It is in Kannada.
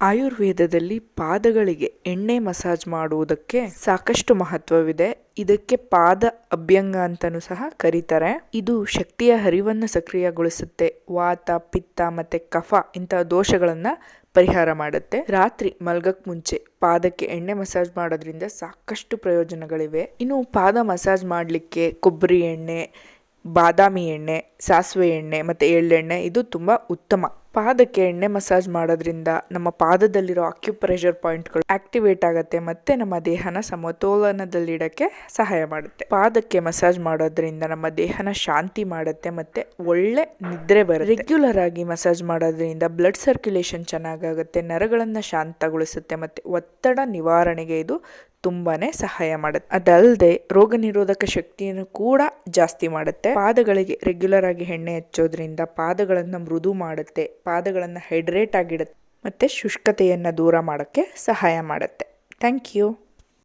ಆಯುರ್ವೇದದಲ್ಲಿ ಪಾದಗಳಿಗೆ ಎಣ್ಣೆ ಮಸಾಜ್ ಮಾಡುವುದಕ್ಕೆ ಸಾಕಷ್ಟು ಮಹತ್ವವಿದೆ. ಇದಕ್ಕೆ ಪಾದ ಅಭ್ಯಂಗ ಅಂತಲೂ ಸಹ ಕರೀತಾರೆ. ಇದು ಶಕ್ತಿಯ ಹರಿವನ್ನು ಸಕ್ರಿಯಗೊಳಿಸುತ್ತೆ. ವಾತ, ಪಿತ್ತ ಮತ್ತೆ ಕಫ ಇಂತಹ ದೋಷಗಳನ್ನು ಪರಿಹಾರ ಮಾಡುತ್ತೆ. ರಾತ್ರಿ ಮಲ್ಗಕ್ ಮುಂಚೆ ಪಾದಕ್ಕೆ ಎಣ್ಣೆ ಮಸಾಜ್ ಮಾಡೋದ್ರಿಂದ ಸಾಕಷ್ಟು ಪ್ರಯೋಜನಗಳಿವೆ. ಇನ್ನು ಪಾದ ಮಸಾಜ್ ಮಾಡಲಿಕ್ಕೆ ಕೊಬ್ಬರಿ ಎಣ್ಣೆ, ಬಾದಾಮಿ ಎಣ್ಣೆ, ಸಾಸಿವೆ ಎಣ್ಣೆ ಮತ್ತು ಎಳ್ಳೆಣ್ಣೆ, ಇದು ತುಂಬ ಉತ್ತಮ ಪಾದಕ್ಕೆ ಎಣ್ಣೆ ಮಸಾಜ್ ಮಾಡೋದ್ರಿಂದ ನಮ್ಮ ಪಾದದಲ್ಲಿರೋ ಅಕ್ಯುಪ್ರೆಷರ್ ಪಾಯಿಂಟ್ಗಳು ಆಕ್ಟಿವೇಟ್ ಆಗುತ್ತೆ ಮತ್ತೆ ನಮ್ಮ ದೇಹನ ಸಮತೋಲನದಲ್ಲಿಡಕ್ಕೆ ಸಹಾಯ ಮಾಡುತ್ತೆ. ಪಾದಕ್ಕೆ ಮಸಾಜ್ ಮಾಡೋದ್ರಿಂದ ನಮ್ಮ ದೇಹನ ಶಾಂತಿ ಮಾಡುತ್ತೆ ಮತ್ತೆ ಒಳ್ಳೆ ನಿದ್ರೆ ಬರುತ್ತೆ. ರೆಗ್ಯುಲರ್ ಆಗಿ ಮಸಾಜ್ ಮಾಡೋದ್ರಿಂದ ಬ್ಲಡ್ ಸರ್ಕ್ಯುಲೇಷನ್ ಚೆನ್ನಾಗಾಗುತ್ತೆ, ನರಗಳನ್ನು ಶಾಂತಗೊಳಿಸುತ್ತೆ ಮತ್ತೆ ಒತ್ತಡ ನಿವಾರಣೆಗೆ ಇದು ತುಂಬಾನೇ ಸಹಾಯ ಮಾಡುತ್ತೆ. ಅದಲ್ಲದೆ ರೋಗ ನಿರೋಧಕ ಶಕ್ತಿಯನ್ನು ಕೂಡ ಜಾಸ್ತಿ ಮಾಡುತ್ತೆ. ಪಾದಗಳಿಗೆ ರೆಗ್ಯುಲರ್ ಆಗಿ ಎಣ್ಣೆ ಹಚ್ಚೋದ್ರಿಂದ ಪಾದಗಳನ್ನು ಮೃದು ಮಾಡುತ್ತೆ. ಪಾದಗಳನ್ನು ಹೈಡ್ರೇಟ್ ಆಗಿಡುತ್ತೆ. ಮತ್ತೆ ಶುಷ್ಕತೆಯನ್ನು ದೂರ ಮಾಡೋಕ್ಕೆ ಸಹಾಯ ಮಾಡುತ್ತೆ. Thank you